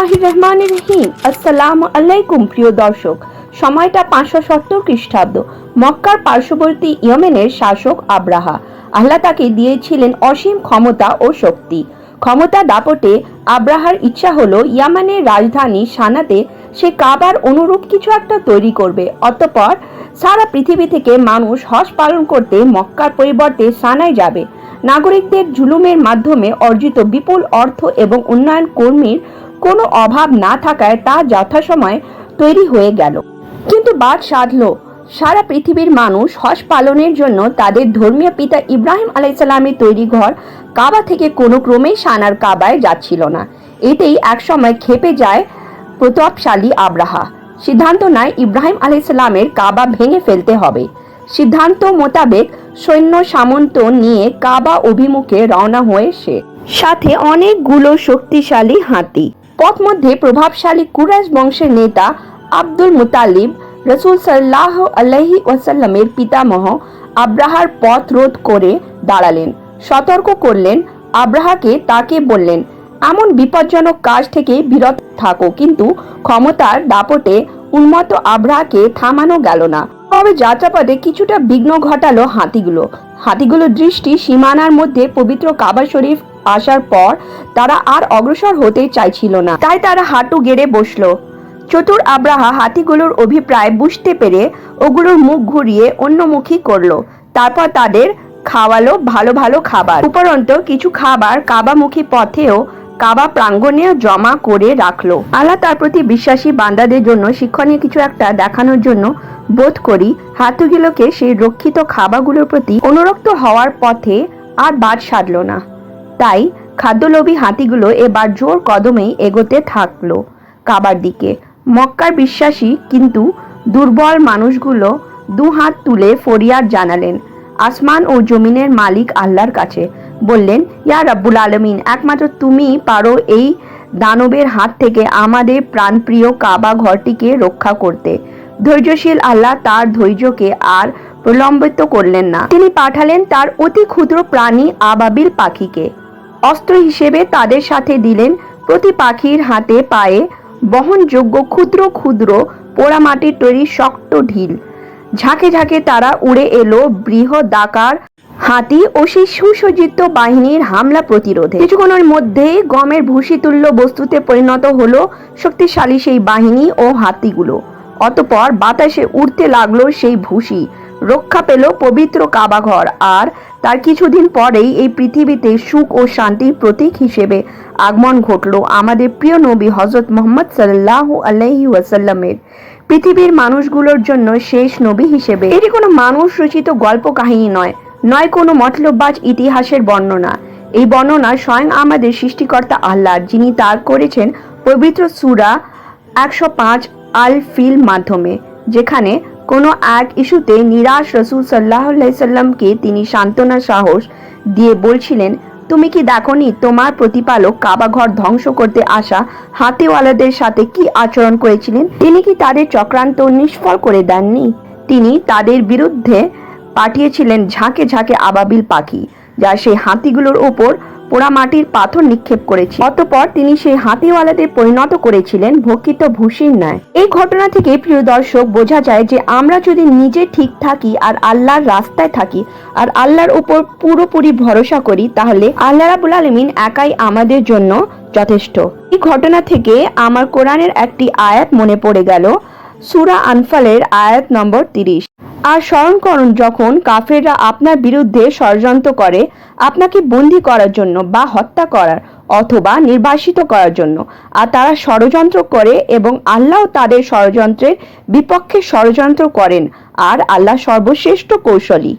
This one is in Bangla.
রহিম আলাইকুম, প্রিয় দর্শক। সময়টা পাঁচশো সত্তর খ্রিস্টাব্দ। মক্কার পার্শ্ববর্তী শাসক আব্রাহা। তাকে দিয়েছিলেন অসীম ক্ষমতা ও শক্তি। ক্ষমতা দাপটে আব্রাহার ইচ্ছা হলো ইয়ামানের রাজধানী সানাতে সে কাবার অনুরূপ কিছু একটা তৈরি করবে। অতঃপর সারা পৃথিবী থেকে মানুষ হজ পালন করতে মক্কার পরিবর্তে সানায় যাবে। নাগরিকদের জুলুমের মাধ্যমে অর্জিত বিপুল অর্থ এবং উন্নয়ন কর্মীর কোনো অভাব না থাকায় তা যথাসময়ে তৈরি হয়ে গেল। কিন্তু বাদ সাধল। সারা পৃথিবীর মানুষ হজ পালনের জন্য তাদের ধর্মীয় পিতা ইব্রাহিম আলাইসাল্লামের তৈরি ঘর কাবা থেকে কোনো ক্রমেই সানার কাবায় যাচ্ছিল না। এতেই একসময় খেপে যায় প্রতাপশালী আব্রাহা। সিদ্ধান্ত নেয় ইব্রাহিম আলাইসাল্লামের কাবা ভেঙে ফেলতে হবে। সিদ্ধান্ত মোতাবেক সৈন্য সামন্ত নিয়ে কাবা অভিমুখে রওনা হয়ে সে। সাথে অনেকগুলো শক্তিশালী হাতি। পথ মধ্যে প্রভাবশালী কুরাইশ বংশের নেতা আব্দুল মুতালিব, রসুল সাল্লাহ আলহি ওয়াসাল্লামের পিতামহ আব্রাহার পথ রোধ করে দাঁড়ালেন, সতর্ক করলেন, আব্রাহাকে তাকে বললেন, এমন বিপজ্জনক কাজ থেকে বিরত থাকো, কিন্তু ক্ষমতার দাপটে উন্মত্ত আব্রাহাকে থামানো গেল না। তবে যাত্রাপথে কিছুটা বিঘ্ন ঘটালো হাতিগুলো। হাতিগুলোর দৃষ্টি সীমানার মধ্যে পবিত্র কাবা শরীফ আসার পর তারা আর অগ্রসর হতে চাইছিল না। তাই তারা হাঁটু গেড়ে বসল। চতুর আব্রাহা হাতিগুলোর অভিপ্রায় বুঝতে পেরে ওগুলোর মুখ ঘুরিয়ে অন্যমুখী করল। তারপর তাদের খাওয়ালো ভালো ভালো খাবার। উপরন্ত কিছু খাবার কাবামুখী পথেও কাবা প্রাঙ্গণে জমা করে রাখল। আল্লাহ তার প্রতি বিশ্বাসী বান্দাদের জন্য শিক্ষণীয় কিছু একটা দেখানোর জন্য বোধ করি হাতুগুলোকে সেই রক্ষিত খাবারগুলোর প্রতি অনুরক্ত হওয়ার পথে আর বাদ সাধল না। তাই খাদ্যলোভী হাতিগুলো এবার জোর কদমেই এগোতে থাকল কাবার দিকে। মক্কার বিশ্বাসী কিন্তু দুর্বল মানুষগুলো দু হাত তুলে ফরিয়াদ জানালেন, আসমান ও জমিনের মালিক আল্লাহর কাছে। বললেন, ইয়া রাব্বুল আলমিন, একমাত্র তুমি পারো এই দানবের হাত থেকে আমাদের প্রাণপ্রিয় কাবা ঘরটিকে রক্ষা করতে। ধৈর্যশীল আল্লাহ তার ধৈর্যকে আর প্রলম্বিত করলেন না। তিনি পাঠালেন তার অতি ক্ষুদ্র প্রাণী আবাবিল পাখিকে। অস্ত্র হিসেবে তাদের সাথে দিলেন প্রতি পাখির হাতে পায়ে বহনযোগ্য ক্ষুদ্র ক্ষুদ্র পোড়ামাটির তৈরি শক্ত ঢিল। ঝাঁকে ঝাঁকে তারা উড়ে এলো বৃহদাকার হাতি ও সেই সুসজ্জিত বাহিনীর হামলা প্রতিরোধে। কিছুক্ষণের মধ্যেই গমের ভুসি তুল্য বস্তুতে পরিণত হলো শক্তিশালী সেই বাহিনী ও হাতিগুলো। অতপর বাতাসে উড়তে লাগল সেই ভুসি রক্ষা পেল পবিত্র কাবাঘর আর তার কিছুদিন পরেই এই পৃথিবীতে সুখ ও শান্তির প্রতীক হিসেবে আগমন ঘটল আমাদের প্রিয় নবী হজরত মোহাম্মদ সাল্লাহ আলহি ওয়াসাল্লামের। পৃথিবীর মানুষগুলোর জন্য শেষ নবী হিসেবে। এটি কোনো মানুষ রচিত গল্প কাহিনী নয় নয় কোনো মতলববাজ ইতিহাসের বর্ণনা। এই বর্ণনা স্বয়ং আমাদের সৃষ্টিকর্তা আল্লাহ, যিনি তার করেছেন পবিত্র সুরা একশো পাঁচ আল ফিল মাধ্যমে, যেখানে কোনো এক ইস্যুতে নিরাশ রসুল সাল্লাহ সাল্লামকে তিনি সান্ত্বনা সাহস দিয়ে বলছিলেন, তুমি কি দেখনি তোমার প্রতিপালক কাবাঘর ধ্বংস করতে আসা হাতিওয়ালাদের সাথে কি আচরণ করেছিলেন? তিনি কি তাদের চক্রান্ত নিষ্ফল করে দেননি? তিনি তাদের বিরুদ্ধে পাঠিয়েছিলেন ঝাঁকে ঝাঁকে আবাবিল পাখি, যা সেই হাতিগুলোর ওপর পোড়ামাটির পাথর নিক্ষেপ করেছে। অতপর তিনি সেই হাতিওয়ালাদের পরিণত করেছিলেন ভক্ষিত ভূষির ন্যায়। এই ঘটনা থেকে প্রিয় দর্শক, বোঝা যায় যে আমরা যদি নিজে ঠিক থাকি আর আল্লাহর রাস্তায় থাকি আর আল্লাহর উপর পুরোপুরি ভরসা করি, তাহলে আল্লাহ রাবুল আলমিন একাই আমাদের জন্য যথেষ্ট। এই ঘটনা থেকে আমার কোরআনের একটি আয়াত মনে পড়ে গেল। সুরা আনফালের আয়াত নম্বর তিরিশ। আর স্মরণ করুন, যখন কাফেররা আপনার বিরুদ্ধে ষড়যন্ত্র করে, আপনাকে বন্দি করার জন্য বা হত্যা করার অথবা নির্বাসিত করার জন্য, আর তারা ষড়যন্ত্র করে এবং আল্লাহ তাদের ষড়যন্ত্রের বিপক্ষে ষড়যন্ত্র করেন, আর আল্লাহ সর্বশ্রেষ্ঠ কৌশলী।